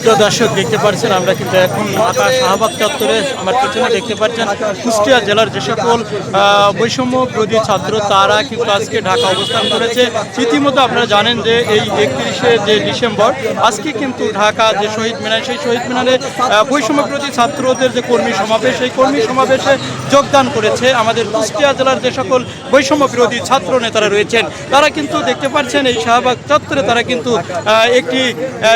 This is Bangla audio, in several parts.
প্রিয় দর্শক দেখতে পাচ্ছেন, আমরা কিন্তু এখন ঢাকা শাহবাগ চত্বরে আমার পেছনে দেখতে পাচ্ছেন কুষ্টিয়া জেলার যে সকল বৈষম্য বিরোধী ছাত্র, তারা কিন্তু আজকে ঢাকা অবস্থান করেছে। ইতিমধ্যে আপনারা জানেন যে এই একত্রিশে যে ডিসেম্বর, আজকে কিন্তু ঢাকা যে শহীদ মিনার, সেই শহীদ মিনারে বৈষম্য বিরোধী ছাত্রদের যে কর্মী সমাবেশ, সেই কর্মী সমাবেশে যোগদান করেছে আমাদের কুষ্টিয়া জেলার যে সকল বৈষম্য বিরোধী ছাত্র নেতারা রয়েছেন। তারা কিন্তু দেখতে পাচ্ছেন এই শাহবাগ চত্বরে তারা কিন্তু একটি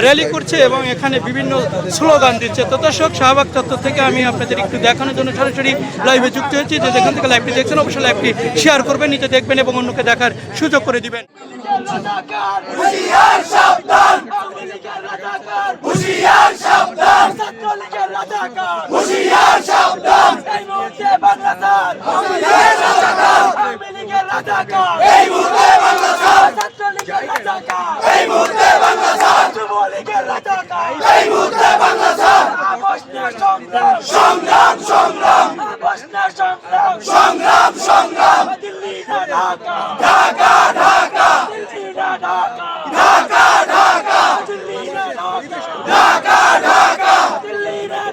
র্যালি করছে এবং এখানে বিভিন্ন স্লোগান দিচ্ছে। তো দর্শক, শাহবাগ চত্বর থেকে আমি আপনাদের একটু দেখানোর জন্য সরাসরি লাইভে যুক্ত হয়েছি। যে যেখান থেকে লাইভটি দেখছেন, অবশ্যই লাইভটি শেয়ার করবেন নিচে দেখবেন এবং অন্যকে দেখার সুযোগ করে দিবেন ছাত্রলীগের রাজাকার হুশিয়ার সাবধান এই মুহূর্তে বাংলাদেশ আওয়ামী লীগের রাজাকার আওয়ামী রাজাকার এই মুহূর্তে বাংলাদেশ ছাত্রলীগের রাজাকার। এই মুহূর্তে বাংলাদেশ যুবলীগের রাজাকার। এই মুহূর্তে বাংলাদেশ আবশ্যক সংগ্রাম। সংগ্রাম সংগ্রাম। আবশ্যক সংগ্রাম। সংগ্রাম সংগ্রাম। দিল্লি না ঢাকা ঢাকা ঢাকা দিল্লি না ঢাকা ঢাকা ঢাকা দিল্লি না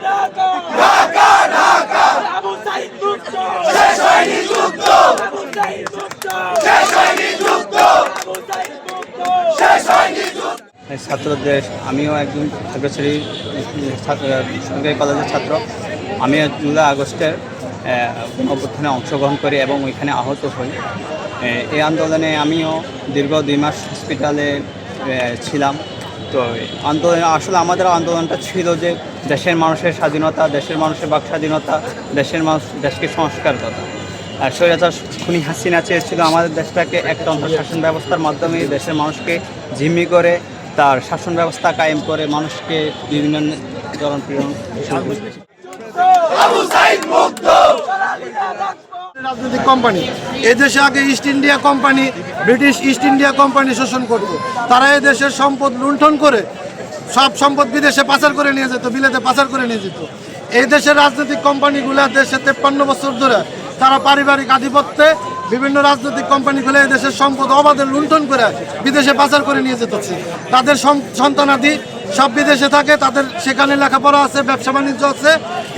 ঢাকা ঢাকা ঢাকা আবু সাইদ মুক্ত শেষ হয়নি যুদ্ধ আবু সাইদ মুক্ত শেষ হয়নি যুদ্ধ আবু সাইদ মুক্ত শেষ হয়নি যুদ্ধ এই ছাত্রদের, আমিও একজন অগ্রসরী ছাত্র, সরকারি কলেজের ছাত্র। আমি জুলাই আগস্টের অভ্যুত্থানে অংশগ্রহণ করি এবং ওইখানে আহত হই। এই আন্দোলনে আমিও দীর্ঘ দুই মাস হসপিটালে ছিলাম। তো আন্দোলন, আসলে আমাদের আন্দোলনটা ছিল যে দেশের মানুষের স্বাধীনতা, দেশের মানুষের বাক স্বাধীনতা, দেশের মানুষ, দেশকে সংস্কার কথা আর স্বৈরাচার খুনি হাসিনা চেয়েছিল আমাদের দেশটাকে একতন্ত্র শাসন ব্যবস্থার মাধ্যমে দেশের মানুষকে জিম্মি করে তার শাসন ব্যবস্থা কায়েম করে মানুষকে বিভিন্ন। রাজনৈতিক কোম্পানি এদেশে আগে East India company British East India company শোষণ করত। তারা এই দেশের সম্পদ লুণ্ঠন করে সব সম্পদ বিদেশে পাচার করে নিয়ে যেত বিলেতে পাচার করে নিয়ে যেত। এই দেশের রাজনৈতিক কোম্পানিগুলো দেশে তেপ্পান্ন বছর ধরে তারা পারিবারিক আধিপত্যে বিভিন্ন রাজনৈতিক কোম্পানি খুলে দেশের সম্পদ অবাধে লুণ্ঠন করে বিদেশে পাচার করে নিয়ে যেতেছে। তাদের সন- সন্তানাদি সব বিদেশে থাকে, তাদের সেখানে লেখাপড়া আছে, ব্যবসা বাণিজ্য আছে,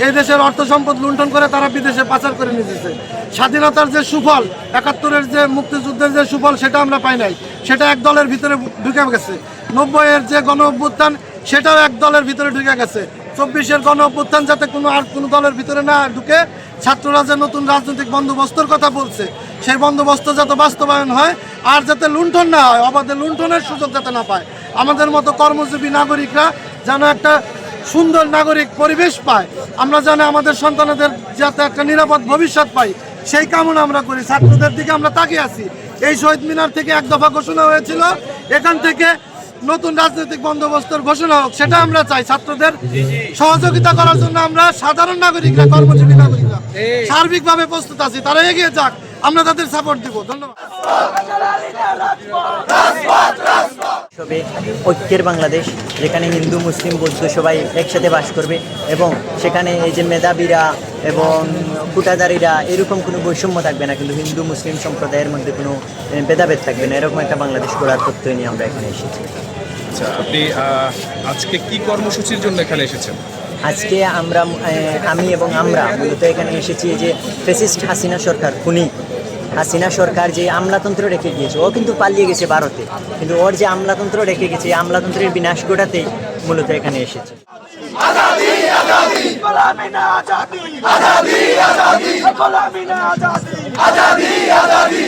এই দেশের অর্থ সম্পদ লুণ্ঠন করে তারা বিদেশে পাচার করে নিয়ে যেতেছে। স্বাধীনতার যে সুফল, একাত্তরের যে মুক্তিযুদ্ধের যে সুফল, সেটা আমরা পাই নাই। সেটা এক দলের ভিতরে ঢুকে গেছে। নব্বইয়ের যে গণ অভ্যুত্থান সেটাও এক দলের ভিতরে ঢুকে গেছে। চব্বিশের গণ অভ্যুত্থান যাতে কোনো আর কোনো দলের ভিতরে না ঢুকে ছাত্ররা যে নতুন রাজনৈতিক বন্দোবস্তর কথা বলছে। সেই বন্দোবস্ত যাতে বাস্তবায়ন হয় আর যাতে লুণ্ঠন না হয়, অবাধে লুণ্ঠনের সুযোগ যাতে না পায়। আমাদের মতো কর্মজীবী নাগরিকরা যেন একটা সুন্দর নাগরিক পরিবেশ পায়। আমরা যেন আমাদের সন্তানদের যাতে একটা নিরাপদ ভবিষ্যৎ পাই, সেই কামনা আমরা করি। ছাত্রদের দিকে আমরা তাকিয়ে আছি। এই শহীদ মিনার থেকে এক দফা ঘোষণা হয়েছিল, এখান থেকে নতুন রাজনৈতিক বন্দোবস্তের ঘোষণা হোক, সেটা আমরা চাই। ছাত্রদের সহযোগিতা করার জন্য আমরা সাধারণ নাগরিকরা, কর্মজীবী নাগরিকরা সার্বিকভাবে প্রস্তুত আছি। তারা এগিয়ে যাক, আমরা তাদের সাপোর্ট দিব। ধন্যবাদ। হবে ঐক্যের বাংলাদেশ, যেখানে হিন্দু, মুসলিম, বৌদ্ধ সবাই একসাথে বাস করবে এবং সেখানে এই যে মেধাবীরা এবং কুটাদারিরা এরকম কোনো বৈষম্য থাকবে না। কিন্তু হিন্দু, মুসলিম সম্প্রদায়ের মধ্যে কোনো ভেদাভেদ থাকবে না। এরকম একটা বাংলাদেশ গড়ার প্রত্যয় নিয়ে আমরা এখানে এসেছি। আচ্ছা আপনি আজকে কি কর্মসূচির জন্য এখানে এসেছেন? আজকে আমরা আমি এবং আমরা মূলত এখানে এসেছি যে ফেসিস্ট হাসিনা সরকার খুনি। হাসিনা সরকার যে আমলাতন্ত্র রেখে গিয়েছে ও কিন্তু পালিয়ে গেছে ভারতে। কিন্তু ওর যে আমলাতন্ত্র রেখে গেছে এই আমলাতন্ত্রের বিনাশ ঘটাতেই মূলত এখানে এসেছে। আজাদি! আজাদি আজাদি! গোলামি না আজাদি! আজাদি আজাদি!